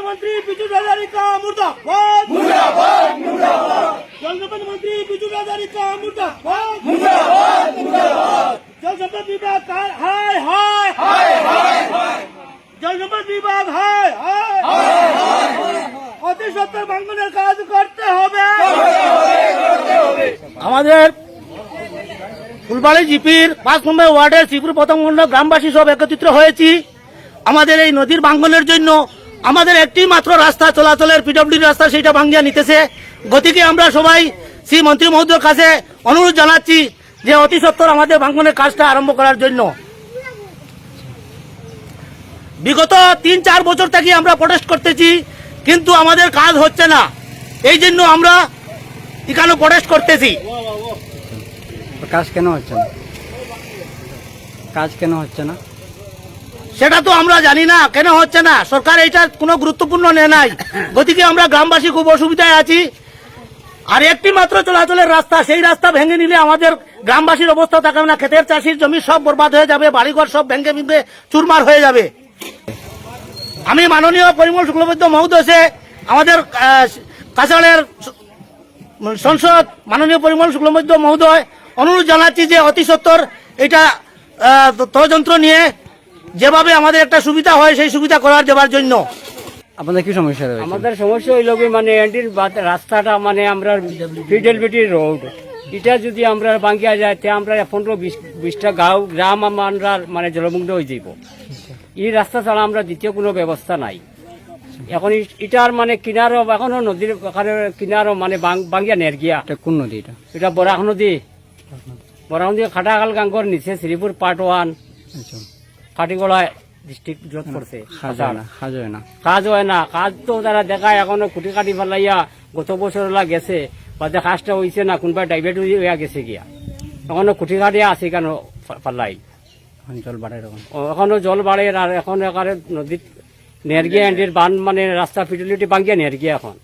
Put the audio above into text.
मंत्री बिजू हजारी का मुर्दाबाद मुर्दाबाद मुर्दाबाद जल संपदा मंत्री बिजू हजारी का मुर्दाबाद मुर्दाबाद मुर्दाबाद जल संपदा विभाग का हाय हाय हाय हाय जल संपदा विभाग हाय हाय অতি সত্তর বাঙ্গনের কাজ করতে হবে আমাদের ফুলবাড়ি জিপির পাঁচ নম্বর ওয়ার্ডের শ্রীপুর প্রথম খণ্ড গ্রামবাসী সব একত্রিত হয়েছি আমাদের এই নদীর ভাঙ্গনের জন্য আমাদের একটি মাত্র রাস্তা, চলাচলের পিডব্লিউডি রাস্তা সেটা ভাঙ্গিয়া নিতেছে। গতিকে আমরা সবাই শ্রী মন্ত্রী মহোদয়ের কাছে অনুরোধ জানাচ্ছি যে অতি সত্তর আমাদের ভাঙ্গনের কাজটা আরম্ভ করার জন্য। বিগত তিন চার বছর থেকে আমরা প্রটেস্ট করতেছি, কিন্তু আমাদের কাজ হচ্ছে না। এই জন্য আমরা এখানে প্রটেস্ট করতেছি। কাজ কেন হচ্ছে না? কাজ কেন হচ্ছে না? সেটা তো আমরা জানি না, কেন হচ্ছে না? সরকার এটা কোনো গুরুত্বপূর্ণ নেয় নাই। গতিকে আমরা গ্রামবাসী খুব অসুবিধায় আছি। আর একটি মাত্র চলাচলের রাস্তা, সেই রাস্তা ভেঙে নিলে আমাদের গ্রামবাসীর অবস্থা থাকবে না। ক্ষেতের চাষির জমি সব বরবাদ হয়ে যাবে, বাড়িঘর সব ভেঙে ভেঙে চুরমার হয়ে যাবে। আমি মাননীয় পরিমল শুক্লবৈদ্য মহোদয়সে আমাদের কাছাড়ের সংসদ মাননীয় পরিমল শুক্লবৈদ্য মহোদয় অনুরোধ জানাচ্ছি যে অতি সত্তর এটা তদযন্ত্র নিয়ে যেভাবে আমাদের একটা সুবিধা হয় সেই সুবিধা করার দেওয়ার জন্য। আপনাদের কি সমস্যা রয়েছে? আমাদের সমস্যা হইল কি মানে এন্ডির বাত- রাস্তাটা মানে আমরা ফিডেলবিটি রোড এটা যদি আমরা বাঙ্গিয়া যায় তে আমরা পনেরো বিশ বিশটা গাঁও গ্রাম আমরা মানে জলমুগ্ধ হয়ে যাইব। এই রাস্তা ছাড়া আমরা দ্বিতীয় কোনো ব্যবস্থা নাই। এখন ই- এটার মানে কিনারও এখনও নদীর এখানে কিনারও মানে বাঙ্গিয়া নের গিয়া কোন নদী এটা? এটা বরাক নদী। বরাক নদী খাটাকাল গাঙ্গর নিচে শ্রীপুর পার্ট ওয়ান আচ্ছা ডিস্ট্রিক্ট যত পড়ছে কাজ হয় না কাজ। হয় না। কাজ হয় না। কাজ তো তারা দেখায় এখনও খুঁটি কাটি ফেলাইয়া গত বছর গেছে। বাদে কাজটা হয়েছে না কোনবা ডাইভেট হইয়া গেছে গিয়া। এখনও খুঁটি কাটি আছে কেন ফালাই? জল বাড়ে এখনও জল বাড়ে আর এখন একারে নদীত নেরগিয়া এন্ডির বান মানে রাস্তা ফিটিলিটি বাঙ্গিয়া নেরগিয়া এখন।